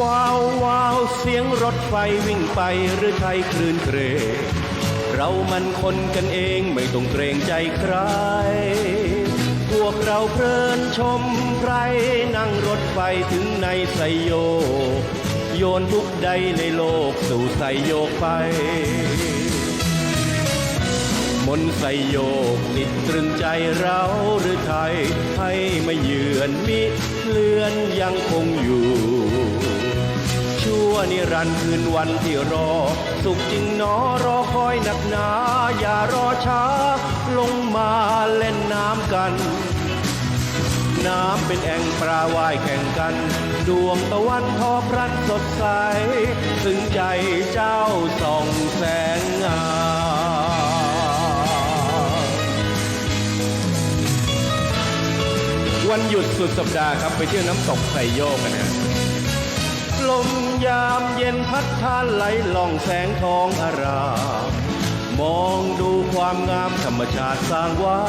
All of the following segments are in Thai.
ว้าวว้าวเสียงรถไฟวิ่งไปหรือไทยคลื่นเกรเรามันคนกันเองไม่ต้องเกรงใจใคร พวกเราเพลินชมใครนั่งรถไฟถึงในไซโยกโยนทุกใดในโลกสู่ไซโยกไป มนไซโยกติดตรึงใจเราหรือไทย ให้มาเยือนมิเลือนยังคงอยู่ นิรันดร์คืนวันที่รอ สุขจริงหนอรอคอยหนักหนา อย่ารอช้า ลงมาเล่นน้ำกัน น้ำเป็นแอ่งปลาว่ายแข่งกัน ดวงตะวันทอพรันสดใส ถึงใจเจ้าส่องแสงงามวันหยุดสุดสัปดาห์ครับไปเที่ยวน้ำตกไซโยกกันนะ ลมยามเย็นพัดพานไหลล่องแสงทองอาราม มองดูความงามธรรมชาติสร้างไว้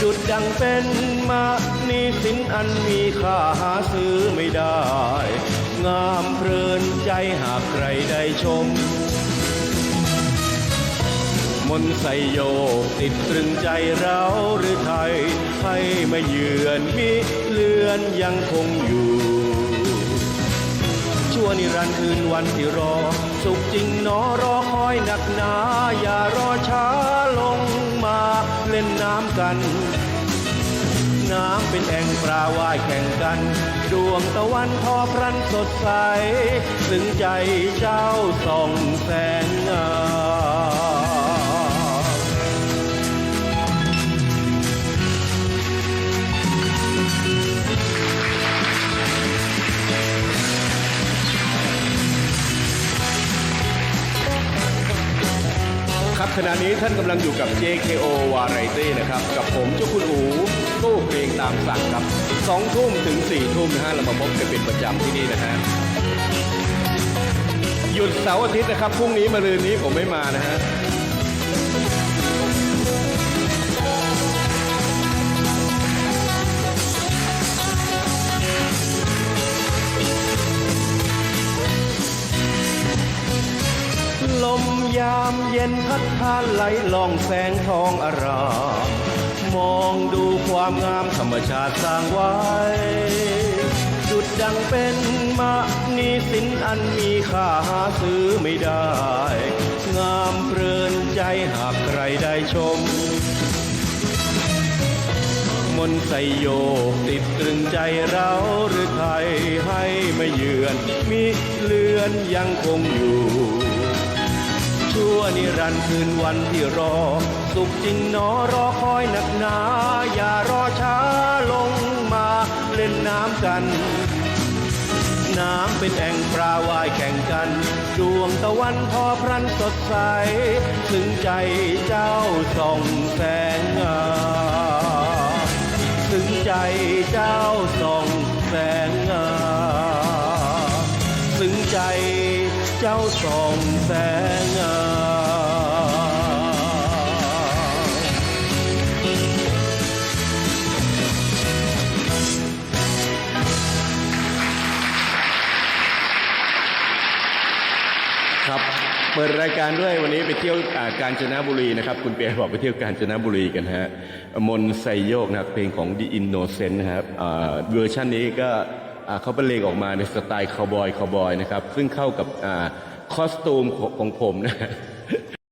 จุดดังเป็นมานีสินอันมีค่าหาซื้อไม่ได้ งามเพลินใจหากใครได้ชม มนต์ไซโยกติดตรึงใจเราหรือไทย ให้มาเยือนมิเลือนยังคงอยู่ ชั่วนิรันดร์คืนวันที่รอ สุขจริงนอรอคอยหนักหนา อย่ารอช้าลงมาเล่นน้ำกัน น้ำเป็นแอ่งปลาว่ายแข่งกัน ดวงตะวันทอพรันสดใส ถึงใจเจ้าส่องแสงงาม ขณะนี้ท่านกำลังอยู่กับ JKO Variety นะครับ กับผมเจ้าคุณอูตู้เพลงตามสั่งครับสองทุ่มถึงสี่ทุ่มนะฮะเรามาพบกันเป็นประจำที่นี่นะฮะหยุดเสาร์อาทิตย์นะครับพรุ่งนี้มารืนนี้ผมไม่มานะฮะ ลมยามเย็นพัดพานไหลล่องแสงทองอาราม มองดูความงามธรรมชาติสร้างไว้จุดดังเป็นมานีสินอันมีค่าหาซื้อไม่ได้ งามเพลินใจหากใครได้ชม มนไซโยกติดตรึงใจเราหรือไทยให้มาเยือนมิเลือนยังคงอยู่ ชั่วนิรันดร์คืนวันที่รอ สุขจริงหนอรอคอยหนักหนา อย่ารอช้าลงมาเล่นน้ำกัน น้ำเป็นแอ่งปลาว่ายแข่งกัน ดวงตะวันทอพรันสดใส ถึงใจเจ้าส่องแสงงามถึงใจเจ้าส่องแสงงามถึงใจเจ้าส่องแสง ครับเปิดรายการด้วยวันนี้ไปเที่ยวกาญจนบุรีนะครับ คุณเปียบอกไปเที่ยวกาญจนบุรีกันฮะมนไซโยกนะเพลงของ The Innocent นะครับเวอร์ชันนี้ก็เขาเขาบรรเลงออกมาในสไตล์คาวบอยคาวบอยนะครับ ซึ่งเข้ากับอคอสตูมของของผมนะ